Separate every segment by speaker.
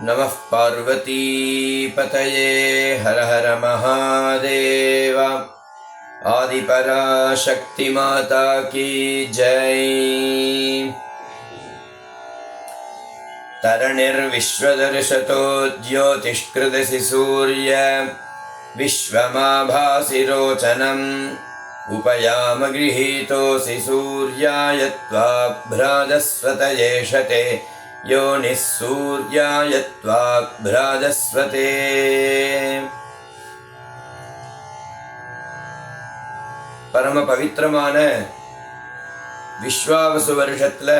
Speaker 1: नमः पार्वतीपतये हर हर महादेव। आदिपराशक्तिमाता की जय। तरणिर्विश्वदर्शतो ज्योतिष्कृदसि सूर्य। विश्वमाभासिरोचनम्। उपयाम गृहीतोऽसि सूर्यायत्वाभ्राजस्वत एषते योनिः सूर्याय त्वाभ्राजस्वते பரம பவித்திரமான விஸ்வாவசு வருஷத்தில்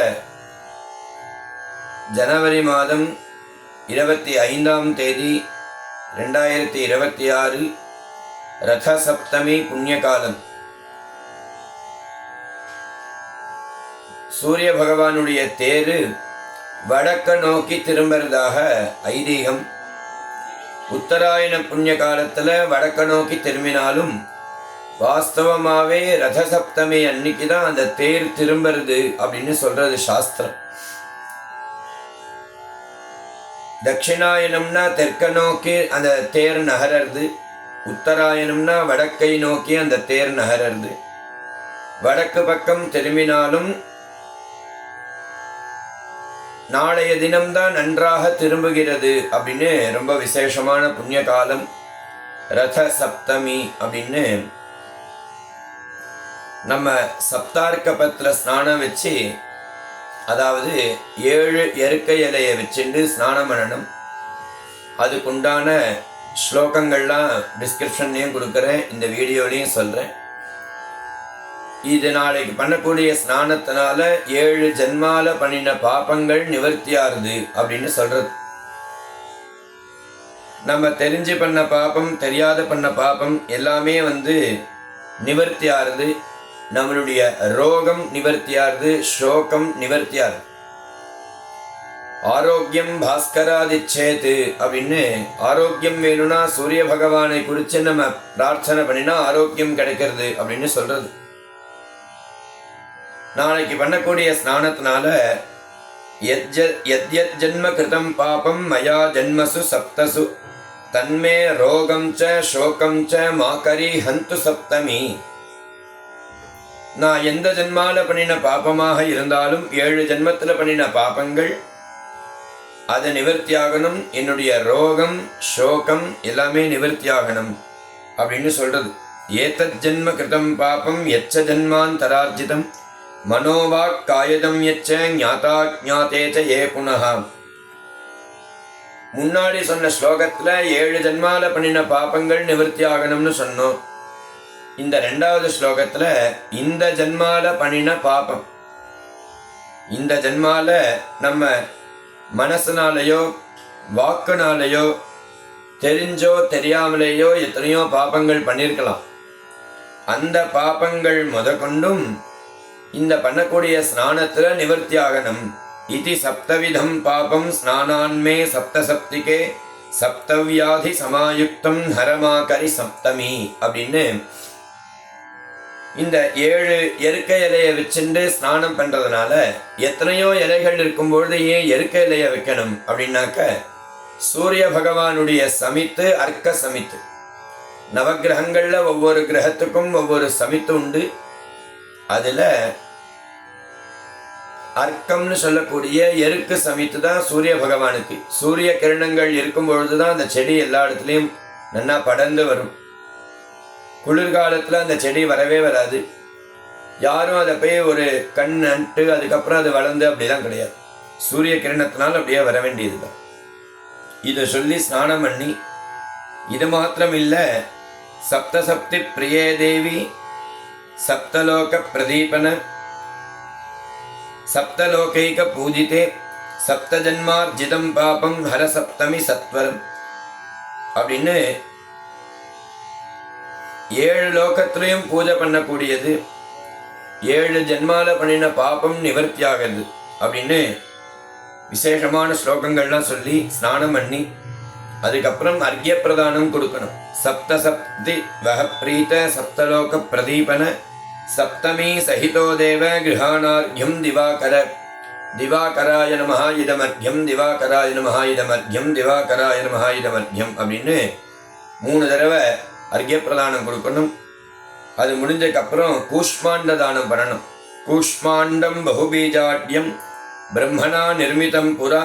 Speaker 1: ஜனவரி மாதம் இருபத்தி ஐந்தாம் தேதி ரெண்டாயிரத்தி இருபத்தி ஆறு ரத சப்தமி புண்ணியகாலம் சூரிய பகவானுடைய தேரு வடக்க நோக்கி திரும்புறதாக ஐதீகம். உத்தராயண புண்ணிய காலத்தில் வடக்க நோக்கி திரும்பினாலும் வாஸ்தவமாகவே ரதசப்தமி அன்னைக்கு தான் அந்த தேர் திரும்புறது அப்படின்னு சொல்றது சாஸ்திரம். தட்சிணாயனம்னா தெற்க நோக்கி அந்த தேர் நகரது உத்தராயணம்னா வடக்கை நோக்கி அந்த தேர் நகரது வடக்கு பக்கம் திரும்பினாலும் நாளைய தினம்தான் நன்றாக திரும்புகிறது அப்படின்னு ரொம்ப விசேஷமான புண்ணிய காலம். ரத சப்தமி அப்படின்னு நம்ம சப்தார்க்க பத்திர ஸ்நானம் வச்சு அதாவது ஏழு எருக்கை இலையை வச்சுட்டு ஸ்நானம் பண்ணணும். அதுக்குண்டான ஸ்லோகங்கள்லாம் டிஸ்கிரிப்ஷன்லேயும் கொடுக்குறேன் இந்த வீடியோலையும் சொல்கிறேன் இது நாளைக்கு பண்ணக்கூடிய ஸ்நானத்தினால ஏழு ஜென்மால பண்ணின பாப்பங்கள் நிவர்த்தியாருது அப்படின்னு சொல்றது. நம்ம தெரிஞ்சு பண்ண பாப்பம் தெரியாத பண்ண பாப்பம் எல்லாமே வந்து நிவர்த்தியாருது. நம்மளுடைய ரோகம் நிவர்த்தியாருது சோகம் நிவர்த்தியாருது. ஆரோக்கியம் பாஸ்கராதிச்சேத்து அப்படின்னு ஆரோக்கியம் வேணும்னா சூரிய பகவானை குறித்து நம்ம பிரார்த்தனை பண்ணினா ஆரோக்கியம் கிடைக்கிறது அப்படின்னு சொல்றது. நாளைக்கு பண்ணக்கூடிய ஸ்நானத்தினால எத்யத் ஜென்ம கிருதம் பாபம் மயா ஜென்மசு சப்தசு. தன்மே ரோகம் ச சோகம் ச மாக்கரி ஹந்து சப்தமி. நான் எந்த ஜென்மால பண்ணின பாபமாக இருந்தாலும் ஏழு ஜென்மத்தில் பண்ணின பாபங்கள் அது நிவர்த்தியாகணும். என்னுடைய ரோகம் சோகம் எல்லாமே நிவர்த்தியாகணும் அப்படின்னு சொல்றது. ஏத்தத் ஜென்ம கிருதம் பாபம் எச்ச ஜென்மான் தரார்ஜிதம் காயதம் எச்ச ஞாதா ஞாத்தேச்ச ஏ புனக முன்னாடி சொன்ன ஸ்லோகத்தில் ஏழு ஜென்மால பண்ணின பாப்பங்கள் நிவர்த்தி ஆகணும்னு சொன்னோம். இந்த ரெண்டாவது ஸ்லோகத்தில் இந்த ஜென்மால பண்ணின பாபம். இந்த ஜென்மால நம்ம மனசுனாலேயோ வாக்குனாலேயோ தெரிஞ்சோ தெரியாமலேயோ எத்தனையோ பாபங்கள் பண்ணியிருக்கலாம் அந்த பாபங்கள் முத கொண்டும் இந்த பண்ணக்கூடிய ஸ்நானத்துல நிவர்த்தி ஆகணும் இது சப்தவிதம் பாபம் ஸ்நானான்மே சப்தசப்திகே சப்தவியாதி சமாயுக்தம் ஹரமாகரி சப்தமி அப்படின்னு இந்த ஏழு எருக்க இலையை வச்சுட்டு ஸ்நானம் பண்றதுனால எத்தனையோ இலைகள் இருக்கும்பொழுது ஏன் எருக்க இலையை வைக்கணும் அப்படின்னாக்க சூரிய பகவானுடைய சமித்து அர்க்க சமித்து. நவகிரகங்களில் ஒவ்வொரு கிரகத்துக்கும் ஒவ்வொரு சமித்து உண்டு. அதில் அர்க்கம்னு சொல்லக்கூடிய எருக்கு சமைத்து தான் சூரிய பகவானுக்கு. சூரிய கிரணங்கள் இருக்கும் பொழுது தான் அந்த செடி எல்லா இடத்துலையும் நல்லா படர்ந்து வரும். குளிர்காலத்தில் அந்த செடி வரவே வராது. யாரும் அதை போய் ஒரு கண் நட்டு அதுக்கப்புறம் அது வளர்ந்து அப்படிலாம் கிடையாது. சூரிய கிரணத்தினால் அப்படியே வர வேண்டியது தான் இதை சொல்லி ஸ்நானம் பண்ணி இது மாத்திரம் இல்லை சப்தசப்தி பிரியே தேவி சப்தலோக பிரதீபன சப்தலோகைக பூஜிதே சப்தஜன்மார்ஜிதம் பாபம் ஹர சப்தமி சத்வரம் அப்படின்னு ஏழு லோகத்திலையும் பூஜை பண்ணக்கூடியது. ஏழு ஜென்மால பண்ணின பாபம் நிவர்த்தி ஆகிறது அப்படின்னு விசேஷமான ஸ்லோகங்கள்லாம் சொல்லி ஸ்நானம் பண்ணி அதுக்கப்புறம் அர்க்கிய பிரதானம் கொடுக்கணும். சப்த சப்தி வக பிரீத சப்தலோக பிரதீபன சப்தமி சகிதோ தேவ கிரகாணார்கியம் திவாகர திவாகராய நமஹா இதமர்க்கியம் திவாகராய நமஹா இதமர்க்கியம் திவாகராய நமஹா இதமர்க்கியம் அப்படின்னு மூணு தடவை அர்க்கிய பிரதானம் கொடுக்கணும். அது முடிஞ்சதுக்கப்புறம் கூஷ்மாண்ட தானம் பண்ணணும். கூஷ்மாண்டம் பகுபீஜாட்யம் பிரம்மணா நிர்மிதம் புறா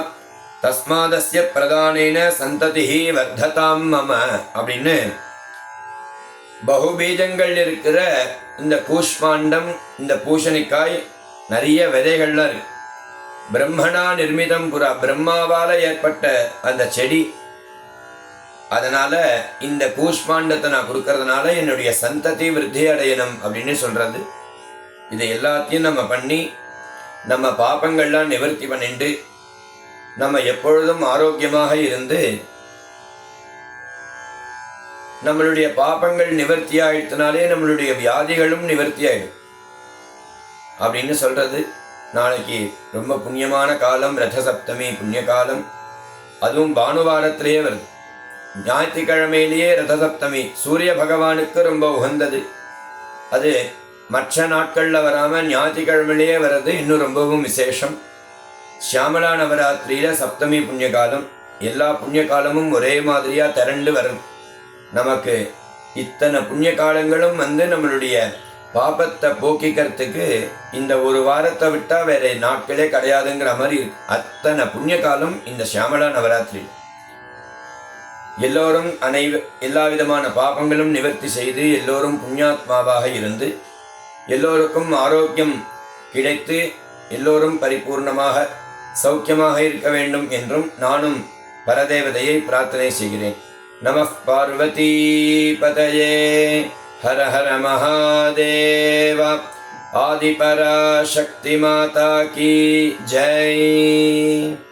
Speaker 1: தஸ்மாதஸ்ய பிரதானேன சந்ததி வர்த்ததாம் மம அப்படின்னு பகுபீஜங்கள் இருக்கிற இந்த கூஷ்மாண்டம் இந்த பூஷணிக்காய் நிறைய விதைகள்லாம் இருக்கு. பிரம்மணா நிர்மிதம் புறா பிரம்மாவால் ஏற்பட்ட அந்த செடி. அதனால இந்த கூஷ்மாண்டத்தை நான் கொடுக்கறதுனால என்னுடைய சந்ததி விருத்தி அடையணும் அப்படின்னு சொல்றது. இதை எல்லாத்தையும் நம்ம பண்ணி நம்ம பாப்பங்கள்லாம் நிவர்த்தி பண்ணிட்டு நம்ம எப்பொழுதும் ஆரோக்கியமாக இருந்து நம்மளுடைய பாப்பங்கள் நிவர்த்தி ஆயிடுத்தினாலே நம்மளுடைய வியாதிகளும் நிவர்த்தி ஆயிடும். அப்படின்னு சொல்றது நாளைக்கு ரொம்ப புண்ணியமான காலம் ரத சப்தமி புண்ணிய காலம் அதுவும் பானுவாரத்திலேயே வருது. ஞாயிற்றுக்கிழமையிலேயே ரத சப்தமி சூரிய பகவானுக்கு ரொம்ப உகந்தது. அது மற்ற நாட்களில் வராமல் ஞாயிற்றுக்கிழமையிலேயே வர்றது இன்னும் ரொம்பவும் விசேஷம். சியாமலா நவராத்திரியில் சப்தமி புண்ணிய காலம் எல்லா புண்ணிய காலமும் ஒரே மாதிரியாக திரண்டு வரும். நமக்கு இத்தனை புண்ணிய காலங்களும் வந்து நம்மளுடைய பாபத்தை போக்கிக்கிறதுக்கு இந்த ஒரு வாரத்தை விட்டால் வேற நாட்களே கிடையாதுங்கிற மாதிரி அத்தனை புண்ணிய காலம் இந்த சியாமலா நவராத்திரி எல்லோரும் அனைவ எல்லா விதமான பாபங்களும் நிவர்த்தி செய்து எல்லோரும் புண்ணியாத்மாவாக இருந்து எல்லோருக்கும் ஆரோக்கியம் கிடைத்து எல்லோரும் பரிபூர்ணமாக சௌக்கியமாக இருக்க வேண்டும் என்றும் நானும் பரதேவதையை பிரார்த்தனை செய்கிறேன். நம பார்வதி பதயே ஹர ஹர மகாதேவ. ஆதிபராசக்தி மாதா கி ஜெய்